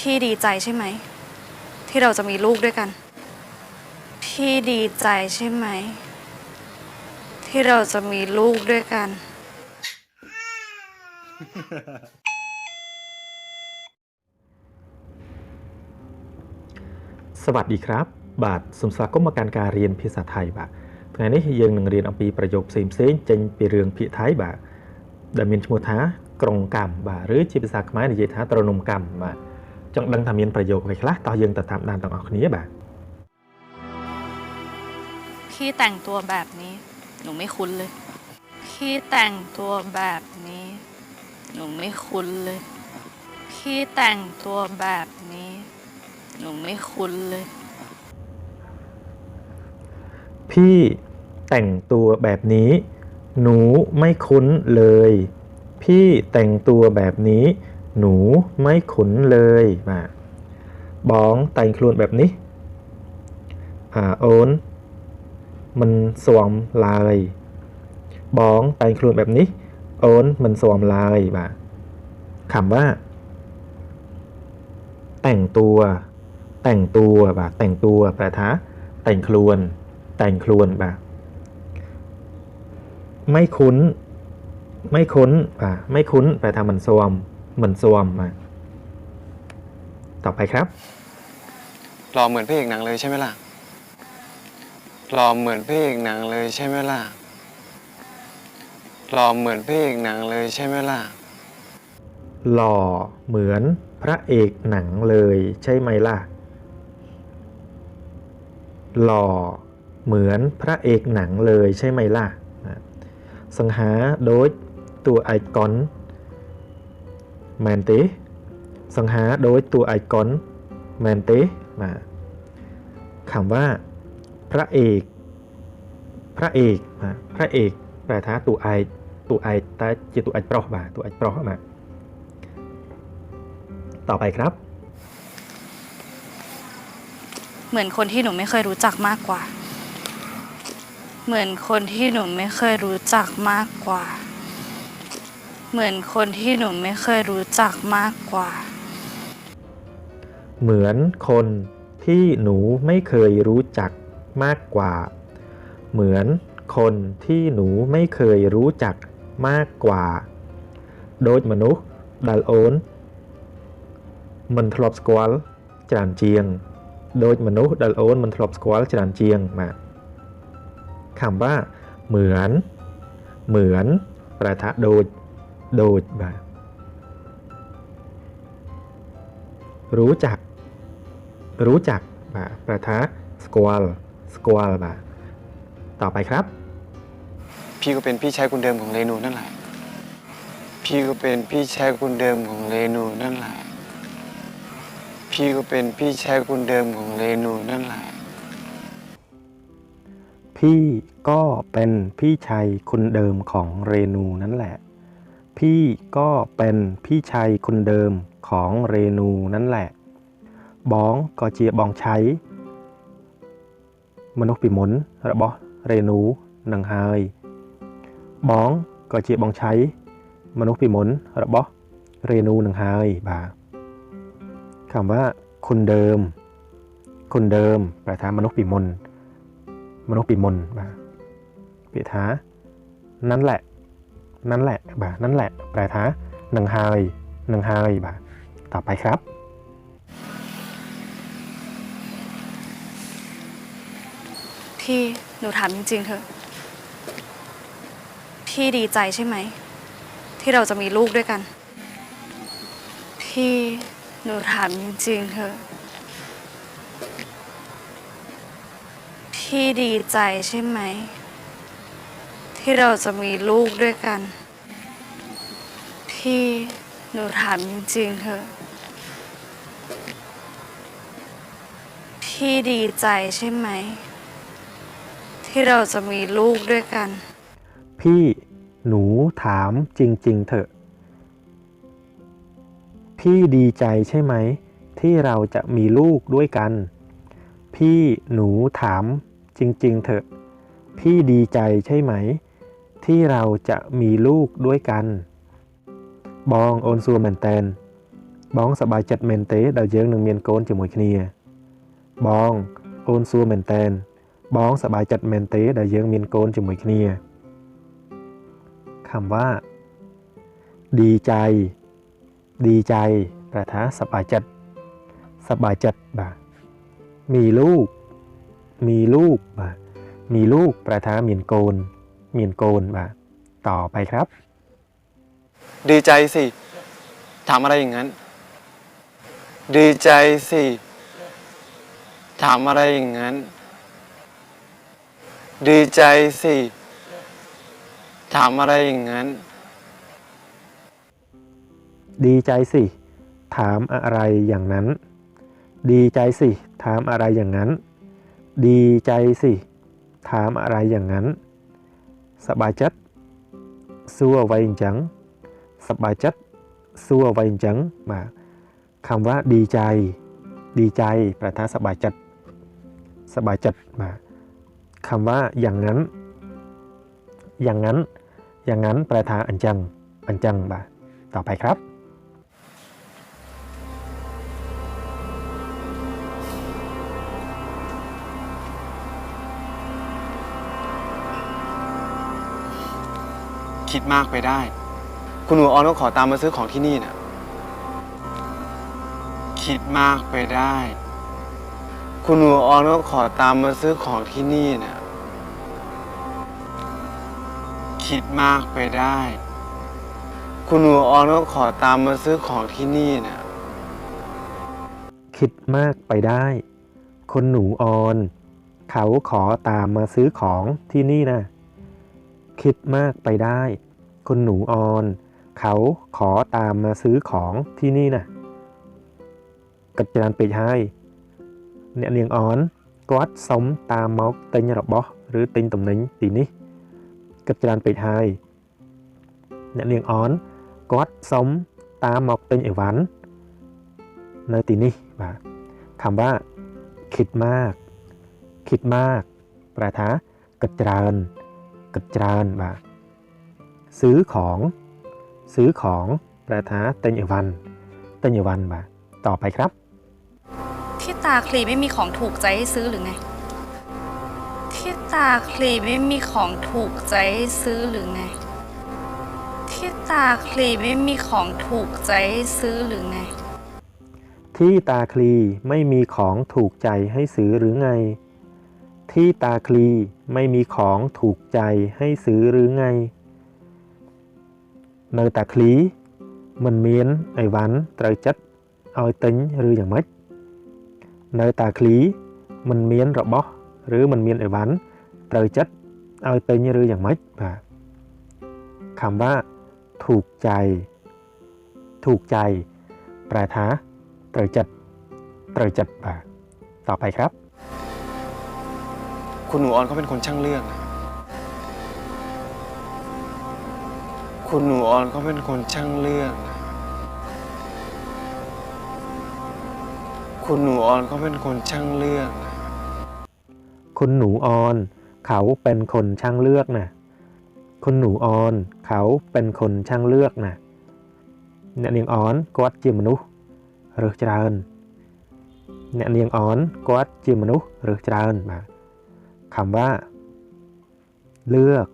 พี่ดีใจใช่ไหม ที่เราจะมีลูกด้วยกัน พี่ดีใจใช่ไหม ที่เราจะมีลูกด้วยกัน สวัสดีครับ បាទសូមស្វាគមន៍មកកាន់ការរៀនភាសាថៃបាទថ្ងៃនេះយើងនឹងរៀនអំពីប្រយោគផ្សេងៗចេញពីរឿងភាគថៃបាទដែលមានឈ្មោះថាក្រុងកម្មបាទឬជាភាសាខ្មែរនិយាយថាត្រនំកម្មបាទ ចង់ដឹងថាមានប្រយោគអ្វីខ្លះតោះយើងទៅតាមដានទាំងអស់គ្នាបាទ พี่แต่งตัวแบบนี้ หนูไม่คุ้นเลย พี่แต่งตัวแบบนี้ หนูไม่คุ้นเลย พี่แต่งตัวแบบนี้ หนูไม่คุ้นเลย พี่แต่งตัวแบบนี้ หนูไม่คุ้นเลย พี่แต่งตัวแบบนี้ หนูไม่ขุนเลยมาบ้องแต่งครวนแบบนี้อ่าโอนมันสวมลายบ้องแต่งครวนแบบนี้โอนมันสวมลายมาคำว่า แต่งตัว แต่งตัวบ่าแต่งตัวแปลท้าแต่งครวน แต่งครวนบ่าไม่คุ้น ไม่คุ้นบ่าไม่คุ้นแปลท้ามันสวม เหมือนซวมมา ต่อไปครับ หล่อเหมือนพระเอกหนังเลยใช่ไหมล่ะหล่อเหมือนพระเอกหนังเลยใช่ไหมล่ะหล่อเหมือนพระเอกหนังเลยใช่ไหมล่ะหล่อเหมือนพระเอกหนังเลยใช่ไหมล่ะ หล่อเหมือนพระเอกหนังเลยใช่ไหมล่ะ สังหาโดยตัวไอคอน แมนติสังหาโดยตัวไอคอนแมนติมาคำว่า พระเอกพระเอกนะพระเอกแปลท้าตัวไอตัวไอแต่จิตตัวไอปรอะมาตัวไอเปรอะมาต่อไปครับ เหมือนคนที่หนูไม่เคยรู้จักมากกว่า เหมือนคนที่หนูไม่เคยรู้จักมากกว่า เหมือนคนที่หนูไม่เคยรู้จักมากกว่า เหมือนคนที่หนูไม่เคยรู้จักมากกว่า เหมือนคนที่หนูไม่เคยรู้จักมากกว่า ដូចមនុស្សដែលអូនមិនធ្លាប់ស្គាល់ច្រើនជាង ដូចមនុស្សដែលអូនមិនធ្លាប់ស្គាល់ច្រើនជាងបាទคำว่า เหมือน เหมือนแปลថាដូច ដូចបាទรู้จัก รู้จักបាទแปลថាស្គាល់ស្គាល់បាទต่อไปครับ พี่ก็เป็นพี่ชายคนเดิมของเรนูนั่นแหละ พี่ก็เป็นพี่ชายคนเดิมของเรนูนั่นแหละ พี่ก็เป็นพี่ชายคนเดิมของเรนูนั่นแหละ พี่ก็เป็นพี่ชายคนเดิมของเรนูนั่นแหละ พี่ก็เป็นพี่ชายคนเดิมของเรนูนั่นแหละ บ้องก็เจียบ้องใช้มนุษย์ปีมุนระบอเรนูนังไฮบ้องก็เจียบ้องใช้มนุษย์ปีมุนระบอเรนูนังไฮบ่าคำว่าคนเดิม คนเดิมแปลทามนุษย์ปีมุนมนุษย์ปีมุนบ่าเปียถานั่นแหละ นั่นแหละบ่านั่นแหละแปลท้าหนึ่งไฮหนึ่งไฮบ่าต่อไปครับ พี่หนูถามจริงๆเถอะ พี่ดีใจใช่ไหม ที่เราจะมีลูกด้วยกัน พี่หนูถามจริงๆเถอะ พี่ดีใจใช่ไหม ที่เราจะมีลูกด้วยกัน พี่หนูถามจริงๆเถอะ พี่ดีใจใช่ไหม ที่เราจะมีลูกด้วยกัน พี่หนูถามจริง ๆ เถอะ พี่ดีใจใช่ไหม ที่เราจะมีลูกด้วยกัน พี่หนูถามจริง ๆ เถอะ พี่ดีใจใช่ไหม ที่เราจะมีลูกด้วยกัน บองโอนซัวแมนแตน បងសប្បាយចិត្តមែនទេដែលយើងនឹងមានកូនជាមួយគ្នា បងអូនសួរមែនតែន បងសប្បាយចិត្តមែនទេដែលយើងមានកូនជាមួយគ្នាคำว่า ดีใจ ดีใจแปลថាសប្បាយចិត្តសប្បាយចិត្តបាទมีลูก มีลูกបាទมีลูกแปลថាមានកូន เมียนโกนมาต่อไปครับ ดีใจสิ ถามอะไรอย่างนั้น ดีใจสิ ถามอะไรอย่างนั้น ดีใจสิ ถามอะไรอย่างนั้น ดีใจสิ ถามอะไรอย่างนั้น ดีใจสิ ถามอะไรอย่างนั้น ดีใจสิ ถามอะไรอย่างนั้น សប្បាយចិត្តសួរអ្វីអញ្ចឹងសប្បាយចិត្តសួរអ្វីអញ្ចឹងបាទคำว่าดีใจ ดีใจแปลថាសប្បាយចិត្តសប្បាយចិត្តបាទคำว่าอย่างนั้น อย่างนั้น อย่างนั้นแปลថាអញ្ចឹងអញ្ចឹងបាទต่อไปครับ คิดมากไปได้ คุณหนูออนก็ขอตามมาซื้อของที่นี่นะคิดมากไปได้ คุณหนูออนก็ขอตามมาซื้อของที่นี่นะคิดมากไปได้ คุณหนูออนก็ขอตามมาซื้อของที่นี่นะคิดมากไปได้ คนหนูออน เขาขอตามมาซื้อของที่นี่นะ คิดมากไปได้ คนหนูออน เขาขอตามมาซื้อของที่นี่นะកិច្ចច្រើនពេកហើយអ្នកនាងអនគាត់សុំតាមមកទិញរបស់ឬទិញទំនិញទីនេះកិច្ចច្រើនពេកហើយអ្នកនាងអនគាត់សុំតាមមកទិញអីវ៉ាន់ នៅទីនេះបាទคำว่า คิดมาก คิดมาก แปลថាគិតច្រើន គិតច្រើនបាទซื้อของ ซื้อของ แปลថាទិញអីវ៉ាន់ទិញអីវ៉ាន់បាទต่อไปครับ ที่ตาคลีไม่มีของถูกใจให้ซื้อหรือไง ที่ตาคลีไม่มีของถูกใจให้ซื้อหรือไง ที่ตาคลีไม่มีของถูกใจให้ซื้อหรือไง ที่ตาคลีไม่มีของถูกใจให้ซื้อหรือไง ที่ตาคลีไม่มีของถูกใจให้ซื้อหรือไง នៅតាคลีមិនមានអីវ៉ាន់ត្រូវចិត្តឲ្យទិញឬយ៉ាងម៉េចនៅតាคลีមិនមានរបស់ឬមិនមានអីវ៉ាន់ត្រូវចិត្តឲ្យទិញឬយ៉ាងម៉េចបាទคำว่าถูกใจ ถูกใจ แปลថាត្រូវចិត្តត្រូវចិត្តបាទต่อไปครับ คุณหนูออนเขาเป็นคนช่างเลือกนะคุณหนูออนเขาเป็นคนช่างเลือกนะคุณหนูออนเขาเป็นคนช่างเลือกนะ คุณหนูออน เขาเป็นคนช่างเลือกนะคุณหนูออน เขาเป็นคนช่างเลือกนะអ្នកនាងអនគាត់ជាមនុស្សរើសច្រើនអ្នកនាងអនគាត់ជាមនុស្សរើសច្រើនបាទ คำว่า เลือก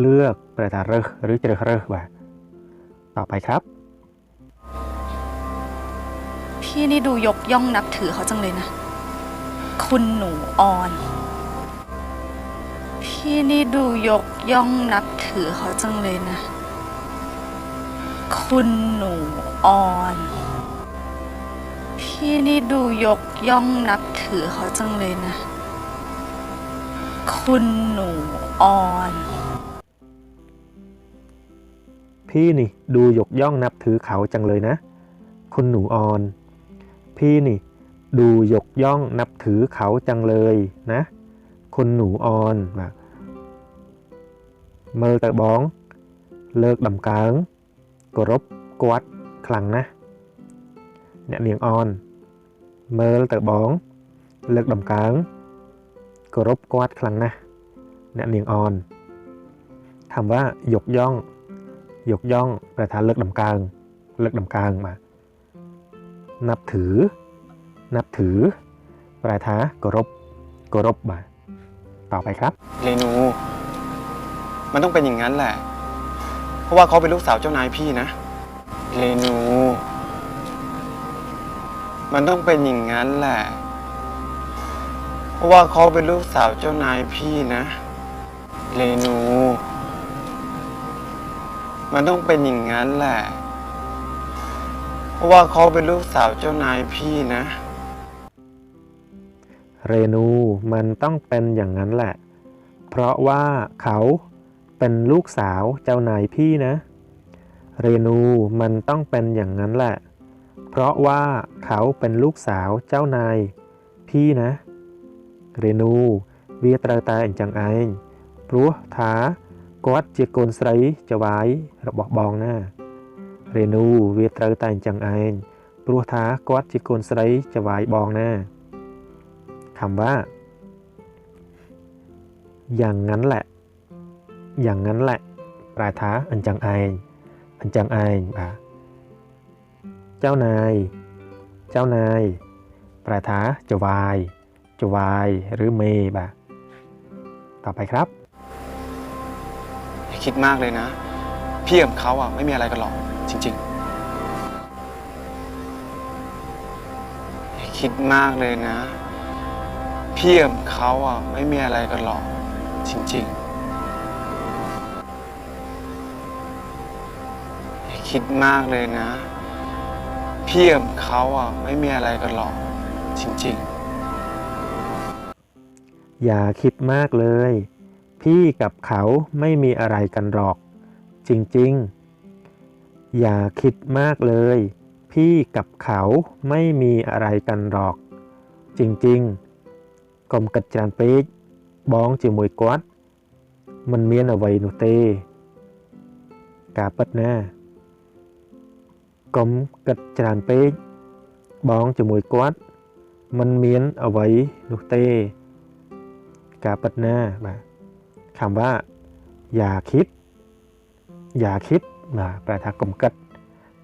เลือกประดาเรหรือจรเรว่าต่อไปครับ พี่นี่ดูยกย่องนับถือเขาจังเลยนะ คุณหนูออน พี่นี่ดูยกย่องนับถือเขาจังเลยนะ คุณหนูออนพี่นี่ดูยกย่องนับถือเขาจังเลยนะ คุณหนูออน พี่นี่ดูยกย่องนับถือเขาจังเลยนะ คุณหนูออน พี่นี่ ดูยกย่องนับถือเขาจังเลยนะ คุณหนูออนว่าเมอตะบ้อง เลิกดำกลางกรบกวัดคลังนะเนี่ยเนียงออน เมอตะบ้อง เลิกดำกลาง กคารพกวาดครั้งนะเนี่ยเนียงออนคำว่ายกย่อง ยกย่องประธานเลือกดำกลาง เลือกดำกลางมา นับถือ นับถือ ประธานเรพเคารบมา ต่อไปครับ เรนู มันต้องเป็นอย่างนั้นแหละ เพราะว่าเขาเป็นลูกสาวเจ้านายพี่นะ เรนู มันต้องเป็นอย่างนั้นแหละ ราะว่าเขาเป็นลูกสาวเจ้านายพี่นะเรนู มันต้องเป็นอย่างนั้นแหละ เพราะว่าเขาเป็นลูกสาวเจ้านายพี่นะ เรนูมันต้องเป็นอย่างนั้นแหละ เพราะว่าเขาเป็นลูกสาวเจ้านายพี่นะ เรนูมันต้องเป็นอย่างนั้นแหละ เพราะว่าเขาเป็นลูกสาวเจ้านายพี่นะ រนูវាត្រូវតែអញ្ចឹងឯងព្រោះថាគាត់ជាកូនស្រីចៅហ្វាយរបស់បងណាเรนูវាត្រូវតែអញ្ចឹងឯងព្រោះថាគាត់ជាកូនស្រីចៅហ្វាយបងណាคำว่า อย่างนั้นแหละ อย่างนั้นแหละปลายท้าอันจังไอญอันจังไอญบ่าเจ้านาย เ จวายหรือเมย์บ่าต่อไปครับ อย่าคิดมากเลยนะ พี่กับเขาอะไม่มีอะไรกันหรอกจริงๆ อย่าคิดมากเลยนะ พี่กับเขาอะไม่มีอะไรกันหรอกจริงๆ อย่าคิดมากเลยนะ พี่กับเขาอะไม่มีอะไรกันหรอกจริง ๆ อย่าคิดมากเลย พี่กับเขาไม่มีอะไรกันหรอก จริงๆ อย่าคิดมากเลย พี่กับเขาไม่มีอะไรกันหรอก จริงๆកុំគិតច្រើនពេកបងជាមួយគាត់មិនមានអ្វីនោះទេ ការពិតណាកុំគិតច្រើនពេកបងជាមួយគាត់មិនមានអ្វីនោះទេ ការពិតណាបាទคำว่า อย่าคิด อย่าคิดបាទแปลថាកុំគិត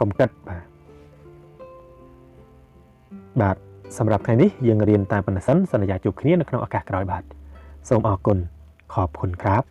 កុំគិតបាទបាទសម្រាប់ថ្ងៃនេះយើងរៀនតែប៉ុណ្ណេះសិនសន្យាជួបគ្នានៅក្នុងឱកាសក្រោយបាទសូមអរគុណខอบคุณครับ